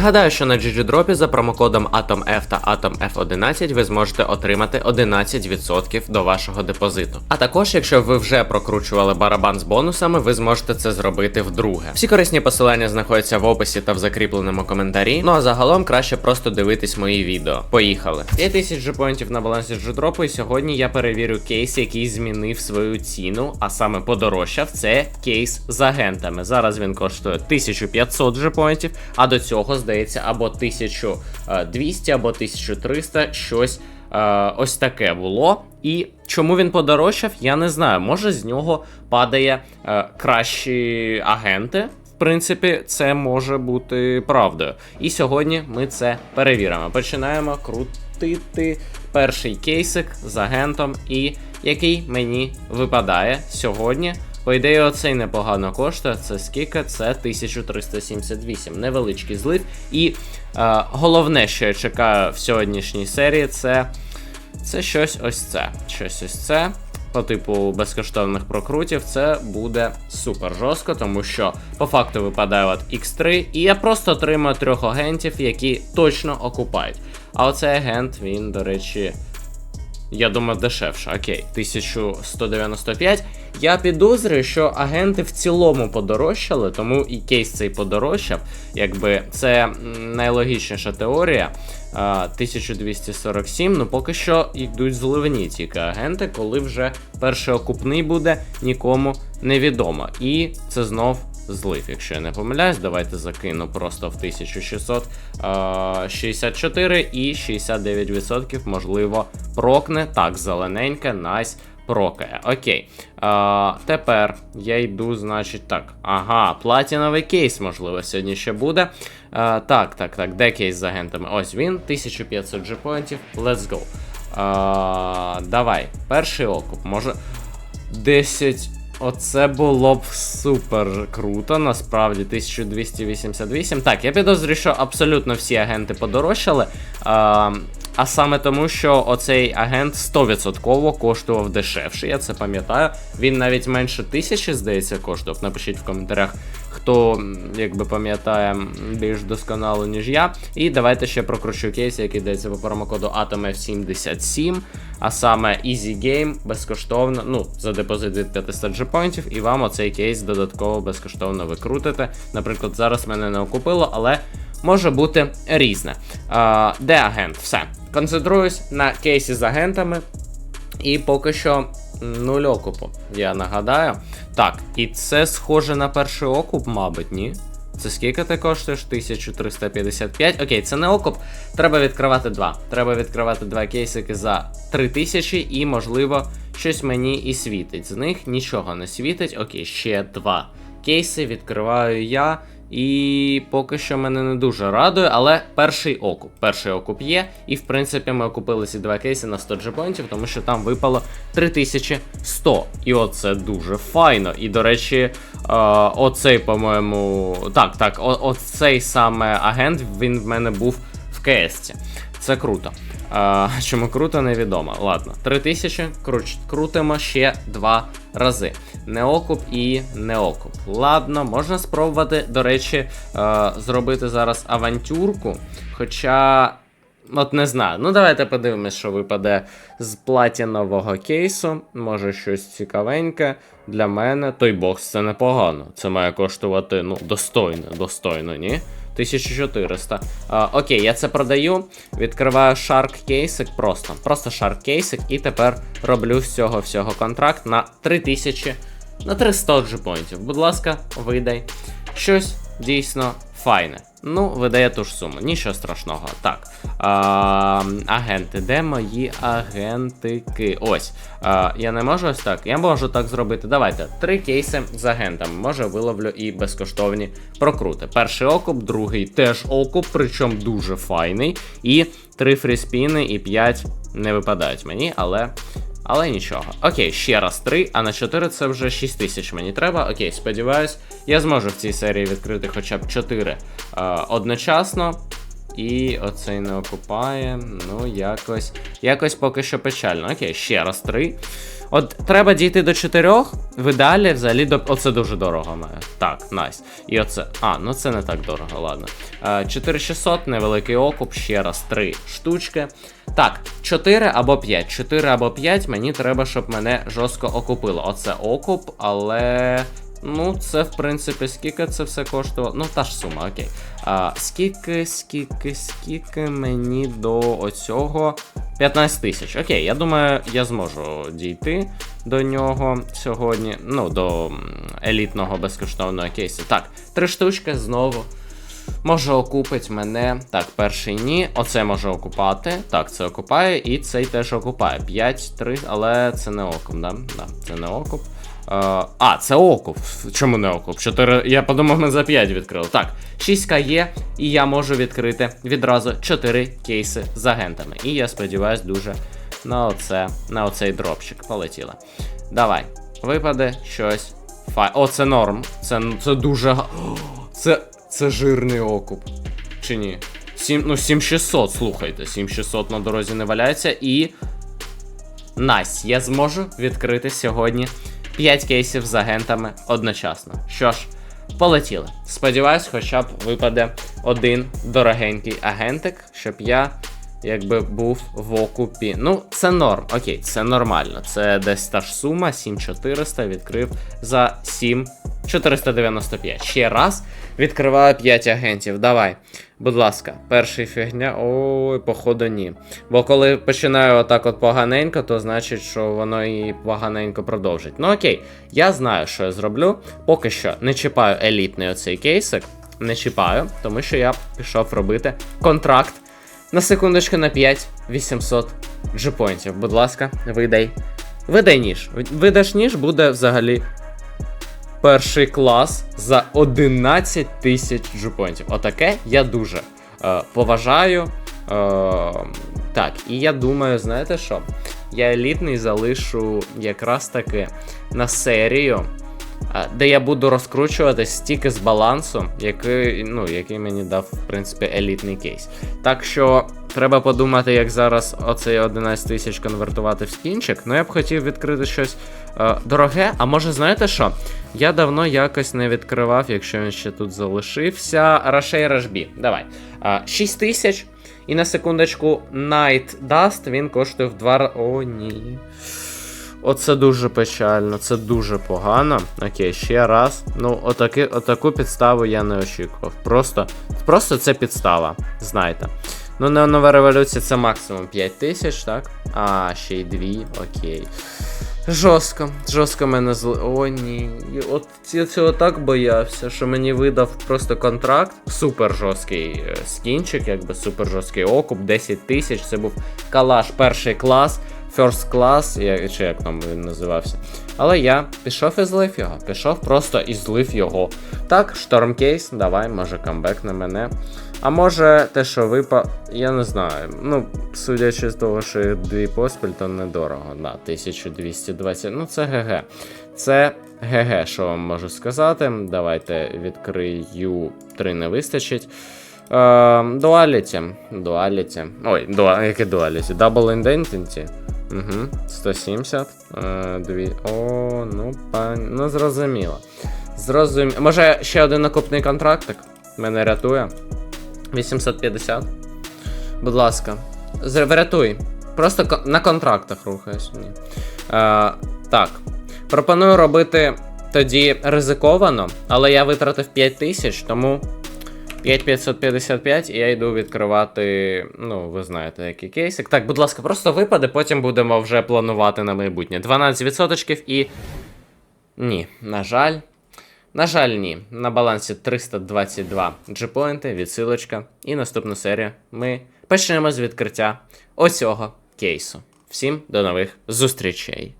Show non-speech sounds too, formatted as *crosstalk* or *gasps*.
Нагадаю, що на GGDrop за промокодом AtomF та AtomF11 ви зможете отримати 11% до вашого депозиту. А також, якщо ви вже прокручували барабан з бонусами, ви зможете це зробити вдруге. Всі корисні посилання знаходяться в описі та в закріпленому коментарі. Ну а загалом краще просто дивитись мої відео. Поїхали. 5000 джепоінтів на балансі GGDrop, і сьогодні я перевірю кейс, який змінив свою ціну, а саме подорожчав. Це кейс з агентами. Зараз він коштує 1500 джепоінтів, а до цього здається або 1200, або 1300, щось. Е, ось таке було. І чому він подорожчав, я не знаю. Може з нього падає е, кращі агенти. В принципі, це може бути правдою. І сьогодні ми це перевіримо. Починаємо крутити перший кейсик з агентом, і який мені випадає сьогодні. По ідеї, оцей непогано коштує. Це скільки? Це 1378. Невеличкий злив. І е, головне, що я чекаю в сьогоднішній серії, це, це щось ось це. Щось ось це. По типу безкоштовних прокрутів, це буде супер жорстко, тому що по факту випадає от X3, і я просто отримаю трьох агентів, які точно окупають. А оцей агент, він, до речі. Я думаю, дешевше. Окей, 1195. Я підозрюю, що агенти в цілому подорожчали, тому і кейс цей подорожчав. Якби це найлогічніша теорія. 1247. Ну поки що йдуть зливні тільки агенти, коли вже перший окупний буде, нікому невідомо. І це знов злив, якщо я не помиляюсь, давайте закину просто в 1664 і 69% можливо прокне. Так, зелененьке, найс. Прокає. Окей. А, Тепер я йду, значить, так. Ага, платіновий кейс, можливо, сьогодні ще буде. А, так, так, так. Де кейс з агентами? Ось він, 1500 джепоінтів. Let's go. А, Давай, перший окуп. Може. 10. Оце було б супер круто, насправді 1288. Так, я підозрюю, що абсолютно всі агенти подорожчали. А саме тому, що оцей агент 100% коштував дешевше, я це пам'ятаю. Він навіть менше тисячі, здається, коштував. Напишіть в коментарях, хто якби пам'ятає більш досконало, ніж я. І давайте ще прокручу кейс, який йдеться по промокоду AtomF77, а саме Easy Game безкоштовно, ну, за депозит від 500 джепоінтів, і вам оцей кейс додатково безкоштовно викрутите. Наприклад, зараз мене не окупило, але може бути різне. Де агент? Все. Концентруюсь на кейсі з агентами. І поки що нуль окупу, я нагадаю. Так, і це схоже на перший окуп, мабуть, ні? Це скільки ти коштуєш? 1355. Окей, це не окуп. Треба відкривати два. Треба відкривати два кейсики за 3000 і, можливо, щось мені і світить. З них нічого не світить. Окей, ще два кейси відкриваю я. І поки що мене не дуже радує, але перший окуп. Перший окуп є. І в принципі ми окупили ці два кейси на 100 джепоінтів, тому що там випало 3100. І оце дуже файно. І, до речі, е, оцей, по-моєму. Так, так, оцей саме агент він в мене був в КС. Це круто. А, чому круто, невідомо. Ладно, 3000, круч, крутимо ще два рази. Не окуп і не окуп. Ладно, можна спробувати, до речі, е, зробити зараз авантюрку. Хоча. От не знаю. Ну, давайте подивимось, що випаде з платінового кейсу. Може щось цікавеньке для мене. Той бокс це непогано. Це має коштувати, ну, достойно, достойно, ні? 1400. А, окей, я це продаю. Відкриваю Shark кейсик просто. Просто Shark кейсик. І тепер роблю з цього всього контракт на 3000 на 300 джипоінтів. Будь ласка, видай. Щось дійсно файне. Ну, видає ту ж суму, нічого страшного. Так. А, агенти, де мої агентики? Ось. А, я не можу ось так. Я можу так зробити. Давайте. Три кейси з агентами. Може, виловлю і безкоштовні прокрути. Перший окуп, другий теж окуп, причому дуже файний. І три фріспіни, і п'ять не випадають мені, але. Але нічого. Окей, ще раз 3, а на 4 це вже 6 тисяч мені треба. Окей, сподіваюсь, я зможу в цій серії відкрити хоча б 4 е, одночасно. І оцей не окупає. Ну, якось. Якось поки що печально. Окей, ще раз 3. От треба дійти до 4, в ідеалі взагалі до. Оце дуже дорого має. Так, найс. І оце. А, ну це не так дорого, ладно. Е, 4600, невеликий окуп, ще раз 3 штучки. Так, 4 або 5. 4 або 5 мені треба, щоб мене жорстко окупило. Оце окуп, але. Ну, це в принципі, скільки це все коштувало. Ну, та ж сума, окей. А, скільки, скільки, скільки мені до оцього 15 тисяч. Окей, я думаю, я зможу дійти до нього сьогодні. Ну, до елітного безкоштовного кейсу. Так, три штучки знову. Може окупить мене. Так, перший ні. Оце може окупати. Так, це окупає, і цей теж окупає. 5, 3, але це не окуп, да? Да, це не окуп. А, це окуп. Чому не окуп? 4. Я подумав, ми за 5 відкрили. Так, 6к є, і я можу відкрити відразу 4 кейси з агентами. І я сподіваюся дуже на оце, на оцей дропчик. Полетіло. Давай. Випаде щось. Фай. О, це норм. Це, це дуже. *gasps* Це, це жирний окуп. Чи ні? 7, ну, 7600, слухайте. 7600 на дорозі не валяється. І. Найс, я зможу відкрити сьогодні 5 кейсів з агентами одночасно. Що ж, полетіли. Сподіваюсь, хоча б випаде один дорогенький агентик, щоб я якби був в окупі. Ну, це норм, окей, це нормально. Це десь та ж сума, 7400 відкрив за 7495. Ще раз відкриваю 5 агентів. Давай, будь ласка, перший фігня. Ой, походу, ні. Бо коли починаю отак от поганенько, то значить, що воно і поганенько продовжить. Ну окей, я знаю, що я зроблю. Поки що не чіпаю елітний оцей кейсик. Не чіпаю, тому що я пішов робити контракт на секундочку на 5 800 джипоінтів. Будь ласка, видай. Видай ніж. Видаш ніж, буде взагалі перший клас за 11 тисяч джипоінтів. Отаке я дуже е, поважаю. Е, так, і я думаю, знаєте що? Я елітний залишу якраз таки на серію, е, де я буду розкручувати стільки з балансу, який, ну, який мені дав, в принципі, елітний кейс. Так що треба подумати, як зараз оцей 11 тисяч конвертувати в скінчик. Ну, я б хотів відкрити щось е, дороге. А може, знаєте що? Я давно якось не відкривав, якщо він ще тут залишився. Рашей Рашбі. Давай. Е, 6 тисяч. І на секундочку, Night Dust він коштує в два. О, ні. Оце дуже печально, це дуже погано. Окей, ще раз. Ну, отаки, отаку підставу я не очікував. Просто, просто це підстава, знаєте. Ну, на нова революція це максимум 5 тисяч, так? А, ще й 2, окей. Жорстко, жорстко мене зли. О, ні. От я цього так боявся, що мені видав просто контракт. Супер жорсткий е, скінчик, якби супер жорсткий окуп, 10 тисяч. Це був калаш перший клас, first class, чи як там він називався. Але я пішов і злив його. Пішов просто і злив його. Так, штормкейс, давай, може камбек на мене. А може те, що випа. Я не знаю. Ну, судячи з того, що їх дві поспіль, то недорого. Да, 1220. Ну, це ГГ. Це ГГ, що вам можу сказати. Давайте відкрию. Три не вистачить. Е, дуаліті. Дуаліті. Ой, дуа... яке дуаліті? Double Identity. Угу, 170. Е, дві. О, ну, пані. Ну, зрозуміло. Зрозуміло. Може, ще один накупний контрактик? Мене рятує. 850. Будь ласка. Врятуй. Просто ко- на контрактах рухаюсь. Ні. Е, так. Пропоную робити тоді ризиковано, але я витратив 5 тисяч, тому 5555 і я йду відкривати. Ну, ви знаєте, який кейсик. Так, будь ласка, просто випаде, потім будемо вже планувати на майбутнє. 12% і. Ні, на жаль. На жаль, ні. На балансі 322 джипоінти, відсилочка. І наступну серію ми почнемо з відкриття оцього кейсу. Всім до нових зустрічей!